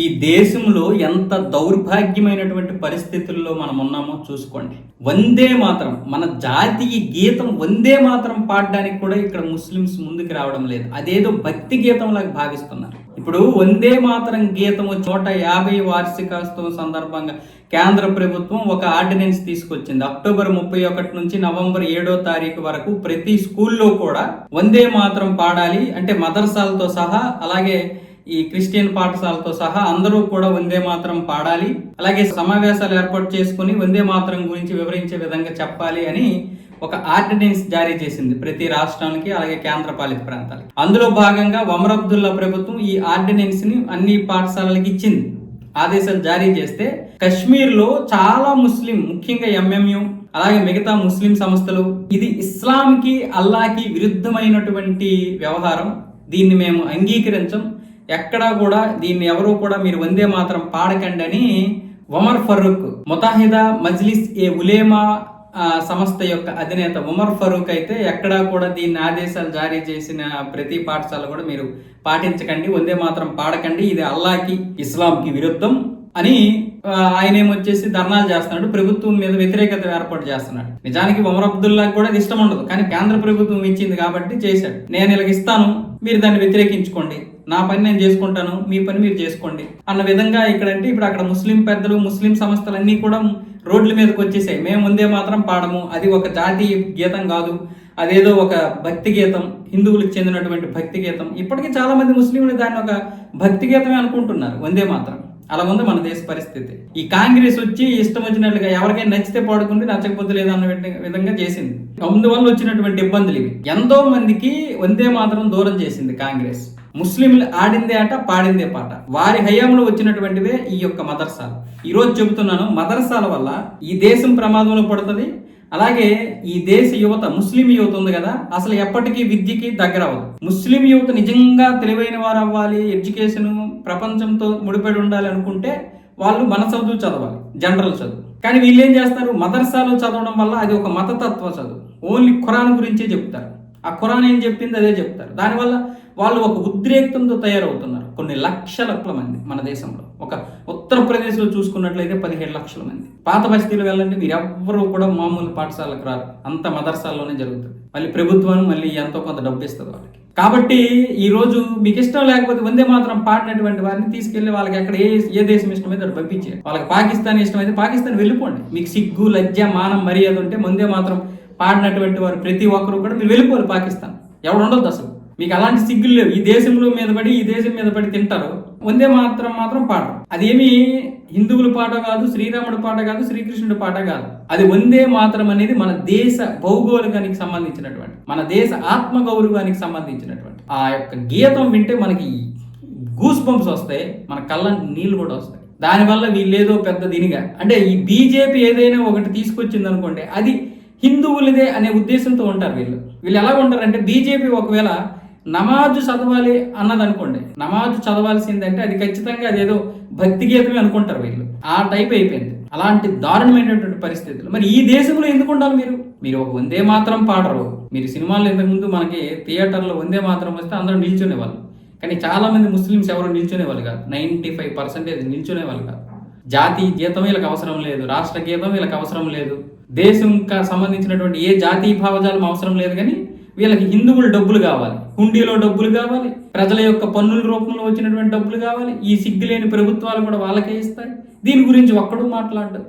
ఈ దేశంలో ఎంత దౌర్భాగ్యమైనటువంటి పరిస్థితుల్లో మనం ఉన్నామో చూసుకోండి. వందే మాత్రం మన జాతీయ గీతం వందే మాత్రం పాడడానికి కూడా ఇక్కడ ముస్లిమ్స్ ముందుకు రావడం లేదు. అదేదో భక్తి గీతంలాగా భావిస్తున్నారు. ఇప్పుడు వందే మాత్రం గీతము చోట యాభై వార్షికోత్సవం సందర్భంగా కేంద్ర ప్రభుత్వం ఒక ఆర్డినెన్స్ తీసుకొచ్చింది. అక్టోబర్ ముప్పై ఒకటి నుంచి నవంబర్ ఏడో తారీఖు వరకు ప్రతి స్కూల్లో కూడా వందే మాత్రం పాడాలి అంటే మదర్సాలతో సహా అలాగే ఈ క్రిస్టియన్ పాఠశాలతో సహా అందరూ కూడా వందే మాత్రం పాడాలి. అలాగే సమావేశాలు ఏర్పాటు చేసుకుని వందే మాత్రం గురించి వివరించే విధంగా చెప్పాలి అని ఒక ఆర్డినెన్స్ జారీ చేసింది ప్రతి రాష్ట్రానికి అలాగే కేంద్ర పాలిత ప్రాంతాలకి. అందులో భాగంగా ఒమర్ అబ్దుల్లా ప్రభుత్వం ఈ ఆర్డినెన్స్ని అన్ని పాఠశాలలకు ఇచ్చింది. ఆదేశాలు జారీ చేస్తే కశ్మీర్లో చాలా ముస్లిం ముఖ్యంగా ఎంఎంయు అలాగే మిగతా ముస్లిం సంస్థలు ఇది ఇస్లాంకి అల్లాకి విరుద్ధమైనటువంటి వ్యవహారం. దీన్ని మేము అంగీకరించం. ఎక్కడా కూడా దీన్ని ఎవరూ కూడా మీరు వందే మాత్రం పాడకండి అని ఒమర్ ఫరూక్ ముతాహిదా మజ్లిస్ ఏ ఉలేమా సంస్థ యొక్క అధినేత ఉమర్ ఫరూక్ అయితే ఎక్కడా కూడా దీన్ని ఆదేశాలు జారీ చేసిన ప్రతి పాఠశాల కూడా మీరు పాటించకండి వందే మాత్రం పాడకండి. ఇది అల్లాకి ఇస్లాంకి విరుద్ధం అని ఆయన ఏమొచ్చేసి ధర్నాలు చేస్తున్నాడు ప్రభుత్వం మీద వ్యతిరేకత ఏర్పాటు చేస్తున్నాడు. నిజానికి ఉమర్ అబ్దుల్లా కూడా అది ఇష్టం ఉండదు కానీ కేంద్ర ప్రభుత్వం ఇచ్చింది కాబట్టి చేశాడు. నేను ఇలాగ ఇస్తాను మీరు దాన్ని వ్యతిరేకించుకోండి. నా పని నేను చేసుకుంటాను మీ పని మీరు చేసుకోండి అన్న విధంగా ఇక్కడంటే ఇప్పుడు అక్కడ ముస్లిం పెద్దలు ముస్లిం సంస్థలన్నీ కూడా రోడ్ల మీదకి వచ్చేసాయి. మేము ముందే మాత్రం పాడము. అది ఒక జాతీయ గీతం కాదు. అదేదో ఒక భక్తి గీతం హిందువులకు చెందినటువంటి భక్తి గీతం. ఇప్పటికీ చాలా మంది ముస్లింలు దాన్ని ఒక భక్తి గీతమే అనుకుంటున్నారు. వందే మాత్రం. అలా ఉంది మన దేశ పరిస్థితి. ఈ కాంగ్రెస్ వచ్చి ఇష్టం వచ్చినట్లుగా ఎవరికైనా నచ్చితే పాడుకుంటే నచ్చకపోతే లేదా అన్న విధంగా చేసింది. అందువల్ల వచ్చినటువంటి ఇబ్బందులు ఇవి. ఎంతో మందికి వందే మాత్రం దూరం చేసింది కాంగ్రెస్. ముస్లింలు ఆడిందే ఆట పాడిందే పాట. వారి హయాంలో వచ్చినటువంటివే ఈ యొక్క మదర్సాలు. ఈరోజు చెబుతున్నాను మదర్సాల వల్ల ఈ దేశం ప్రమాదంలో పడుతుంది. అలాగే ఈ దేశ యువత ముస్లిం యువత ఉంది కదా అసలు ఎప్పటికీ విద్యకి దగ్గర అవ్వదు. ముస్లిం యువత నిజంగా తెలివైన వారు అవ్వాలి ఎడ్యుకేషన్ ప్రపంచంతో ముడిపడి ఉండాలి అనుకుంటే వాళ్ళు మన చదువు చదవాలి జనరల్ చదువు. కానీ వీళ్ళు ఏం చేస్తారు? మదర్సాలో చదవడం వల్ల అది ఒక మతతత్వ చదువు. ఓన్లీ ఖురాన్ గురించే చెప్తారు. ఆ ఖురాన్ ఏం చెప్పింది? అదే చెప్తారు. దానివల్ల వాళ్ళు ఒక ఉద్రేక్తంతో తయారవుతున్నారు. కొన్ని లక్షల మంది మన దేశంలో. ఒక ఉత్తరప్రదేశ్లో చూసుకున్నట్లయితే పదిహేడు లక్షల మంది. పాత బస్తీలు వెళ్ళండి మీరు ఎవ్వరూ కూడా మామూలు పాఠశాలకు రారు. అంత మదర్సాల్లోనే జరుగుతుంది. మళ్ళీ ప్రభుత్వం మళ్ళీ ఎంతో కొంత డబ్బు ఇస్తుంది వాళ్ళకి. కాబట్టి ఈరోజు మీకు ఇష్టం లేకపోతే వందే మాత్రం పాడినటువంటి వారిని తీసుకెళ్ళి వాళ్ళకి ఎక్కడ ఏ ఏ దేశం ఇష్టమైతే అక్కడ పంపించేయండి. వాళ్ళకి పాకిస్తాన్ ఇష్టమైతే పాకిస్తాన్ వెళ్ళిపోండి. మీకు సిగ్గు లజ్జ మానం మర్యాద ఉంటే ముందే మాత్రం పాడినటువంటి వారు ప్రతి ఒక్కరు కూడా మీరు వెళ్ళిపోరు పాకిస్తాన్. ఎవడు ఉండొద్దు అసలు. మీకు అలాంటి సిగ్గులు లేవు. ఈ దేశంలో మీద పడి ఈ దేశం మీద పడి తింటారు. వందే మాత్రం మాత్రం పాట అదేమి హిందువుల పాట కాదు శ్రీరాముడి పాట కాదు శ్రీకృష్ణుడి పాట కాదు. అది వందే మాత్రం అనేది మన దేశ భౌగోళికానికి సంబంధించినటువంటి మన దేశ ఆత్మ గౌరవానికి సంబంధించినటువంటి. ఆ యొక్క గీతం వింటే మనకి గూస్ బంప్స్ వస్తాయి మన కళ్ళ నీళ్ళు కూడా వస్తాయి. దానివల్ల వీళ్ళేదో పెద్ద దీనిగా. అంటే ఈ బీజేపీ ఏదైనా ఒకటి తీసుకొచ్చింది అనుకోండి అది హిందువులదే అనే ఉద్దేశంతో ఉంటారు వీళ్ళు. వీళ్ళు ఎలా ఉంటారంటే బీజేపీ ఒకవేళ నమాజు చదవాలి అన్నది అనుకోండి నమాజు చదవాల్సిందంటే అది ఖచ్చితంగా అదేదో భక్తి గీతమే అనుకుంటారు వీళ్ళు. ఆ టైప్ అయిపోయింది. అలాంటి దారుణమైనటువంటి పరిస్థితులు. మరి ఈ దేశంలో ఎందుకు ఉండాలి మీరు? మీరు ఒక వందే మాత్రం పాడరు. మీరు సినిమాల్లో ఇంతకుముందు మనకి థియేటర్లో వందే మాత్రం వస్తే అందరూ నిల్చునేవాళ్ళు. కానీ చాలా మంది ముస్లిమ్స్ ఎవరు నిల్చునేవాళ్ళు కాదు. నైంటీ ఫైవ్ పర్సెంటేజ్ నిల్చునేవాళ్ళు కాదు. జాతీయ గీతం వీళ్ళకి అవసరం లేదు. రాష్ట్ర గీతం వీళ్ళకి అవసరం లేదు. దేశంకి సంబంధించినటువంటి ఏ జాతీయ భావజాలం అవసరం లేదు కానీ వీళ్ళకి హిందువులు డబ్బులు కావాలి. హుండీలో డబ్బులు కావాలి. ప్రజల యొక్క పన్నుల రూపంలో వచ్చినటువంటి డబ్బులు కావాలి. ఈ సిగ్గులేని ప్రభుత్వాలు కూడా వాళ్ళకే ఇస్తాయి. దీని గురించి ఒక్కడూ మాట్లాడదు